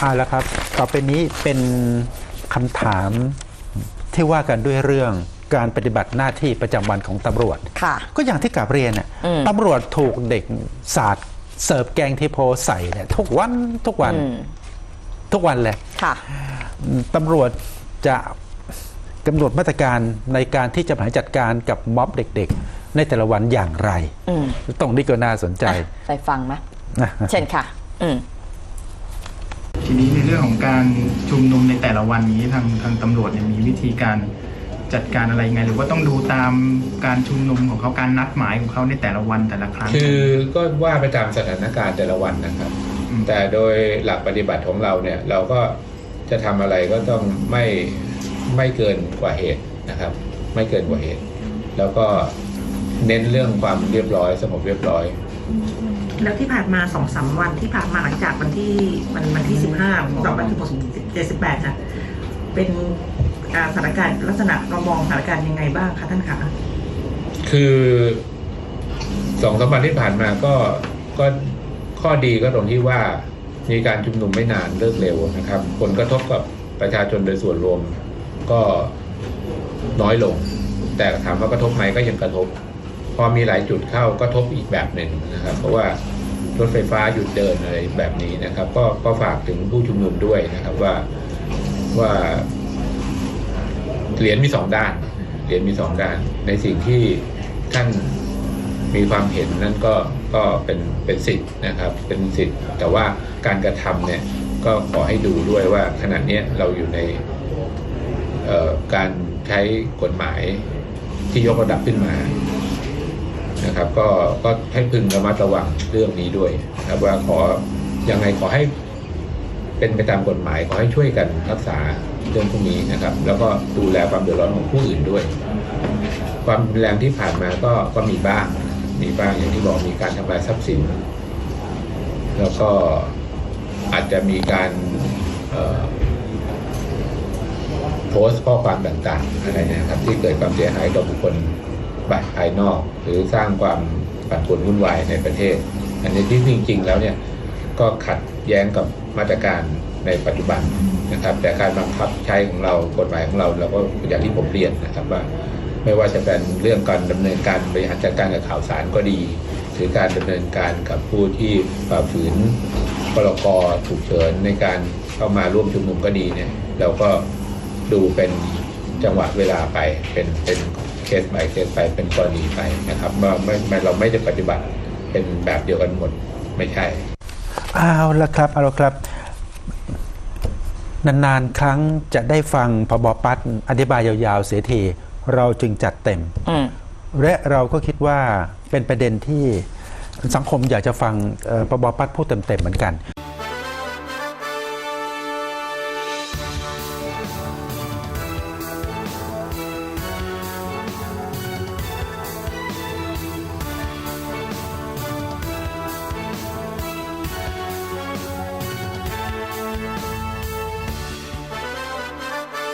เอาละครับ ต่อไปนี้เป็นคำถามที่ว่ากันด้วยเรื่องการปฏิบัติหน้าที่ประจำวันของตำรวจ ค่ะ ก็อย่างที่กลับเรียนน่ะอืมตำรวจถูกเด็กสาดเสิร์ฟแกงเทโพใส่เนี่ยทุกวันทุกวันอืม ทุกวันเลย ค่ะ ตำรวจจะกำหนดมาตรการในการที่จะบริหารจัดการกับม็อบเด็กๆ ในแต่ละวันอย่างไร อืม ตรงนี้ก็น่าสนใจอะไปฟังไหมนะ เช่นค่ะ อืม ทีนี้ในเรื่องของการชุมนุมในแต่ละวันนี้ทางทางตำรวจเนี่ยมีวิธีการจัดการอะไรยังไง หรือว่าต้องดูตามการชุมนุมของเขาการนัดหมายของเขาในแต่ละวันแต่ละครั้ง คือก็ว่าไปตามสถานการณ์แต่ละวันนะครับ แต่โดยหลักปฏิบัติของเราเนี่ยเราก็จะทำอะไรก็ต้องไม่ไม่เกินกว่าเหตุนะครับ ไม่เกินกว่าเหตุ แล้วก็เน้นเรื่องความเรียบร้อยสงบเรียบร้อย แล้วที่ผ่านมาสองสามวันที่ผ่านมาหลังจากวันที่วันวันที่สิบห้าต่อวันที่หกสิบเจ็ดสิบแปดค่ะเป็นการสถานการณ์ลักษณะเรามองสถานการณ์ยังไงบ้างคะท่านคะคือสองสามวันที่ผ่านมาก็ก็ข้อดีก็ตรงที่ว่ามีการชุมนุมไม่นานเลิกเร็วนะครับ ผลกระทบกับประชาชนโดยส่วนรวมก็น้อยลง แต่ถามว่ากระทบไหมก็ยังกระทบพ อมีหลายจุดเข้าก็ทบอีกแบบหนึ่งนะครับ เพราะว่ารถไฟฟ้าหยุดเดินอะไรแบบนี้นะครับ ก็ก็ฝากถึงผู้ชุมนุมด้วยนะครับว่าว่าเหรียญมีสองด้านเหรียญมีสองด้าน ในสิ่งที่ท่านมีความเห็นนั่นก็ก็เป็นเป็นสิทธิ์นะครับ เป็นสิทธิ์ แต่ว่าการกระทำเนี่ยก็ขอให้ดูด้วยว่าขณะนี้เราอยู่ในการใช้กฎหมายที่ยกระดับขึ้นมา นะครับ ก็ก็ให้พึงระมัดระวังเรื่องนี้ด้วยนะครับว่าขอยังไงขอให้เป็นไปตามกฎหมายขอให้ช่วยกันรักษาเรื่องพวกนี้นะครับ แล้วก็ดูแลความเดือดร้อนของผู้อื่นด้วย ความรุนแรงที่ผ่านมาก็ก็มีบ้าง มีบ้างอย่างที่บอกมีการทำลายทรัพย์สิน แล้วก็อาจจะมีการโพสต์ข้อความต่างๆอะไรนะครับ ที่เกิดความเสียหายต่อบุคคล ภายนอก หรือสร้างความปั่นป่วนวุ่นวายในประเทศ อันนี้ที่จริง ๆ แล้วเนี่ยก็ขัดแย้งกับมาตรการในปัจจุบันนะครับ แต่การบังคับใช้ของเรากฎหมายของเราเราก็อย่างที่ผมเรียนนะครับว่า ไม่ว่าจะเป็นเรื่องการดำเนินการบริหารจัดการกับข่าวสารก็ดี หรือการดำเนินการกับผู้ที่ฝ่าฝืนพรกฉุกเฉินในการเข้ามาร่วมชุมนุมก็ดีเนี่ยเราก็ดูเป็นจังหวะเวลาไปเป็นเป็น เคส by เคสไปเป็นกรณีไปนะครับว่าไม่ไม่เราไม่ได้ปฏิบัติเป็นแบบเดียวกันหมดไม่ใช่เอาละครับเอาละครับ นานๆ ครั้งจะได้ฟังพบปัดอธิบายยาวๆ เสียทีเราจึงจัดเต็มอืมและเราก็คิดว่าเป็นประเด็นที่สังคมอยากจะฟังเอ่อพบปัดพูดเต็มๆเหมือนกัน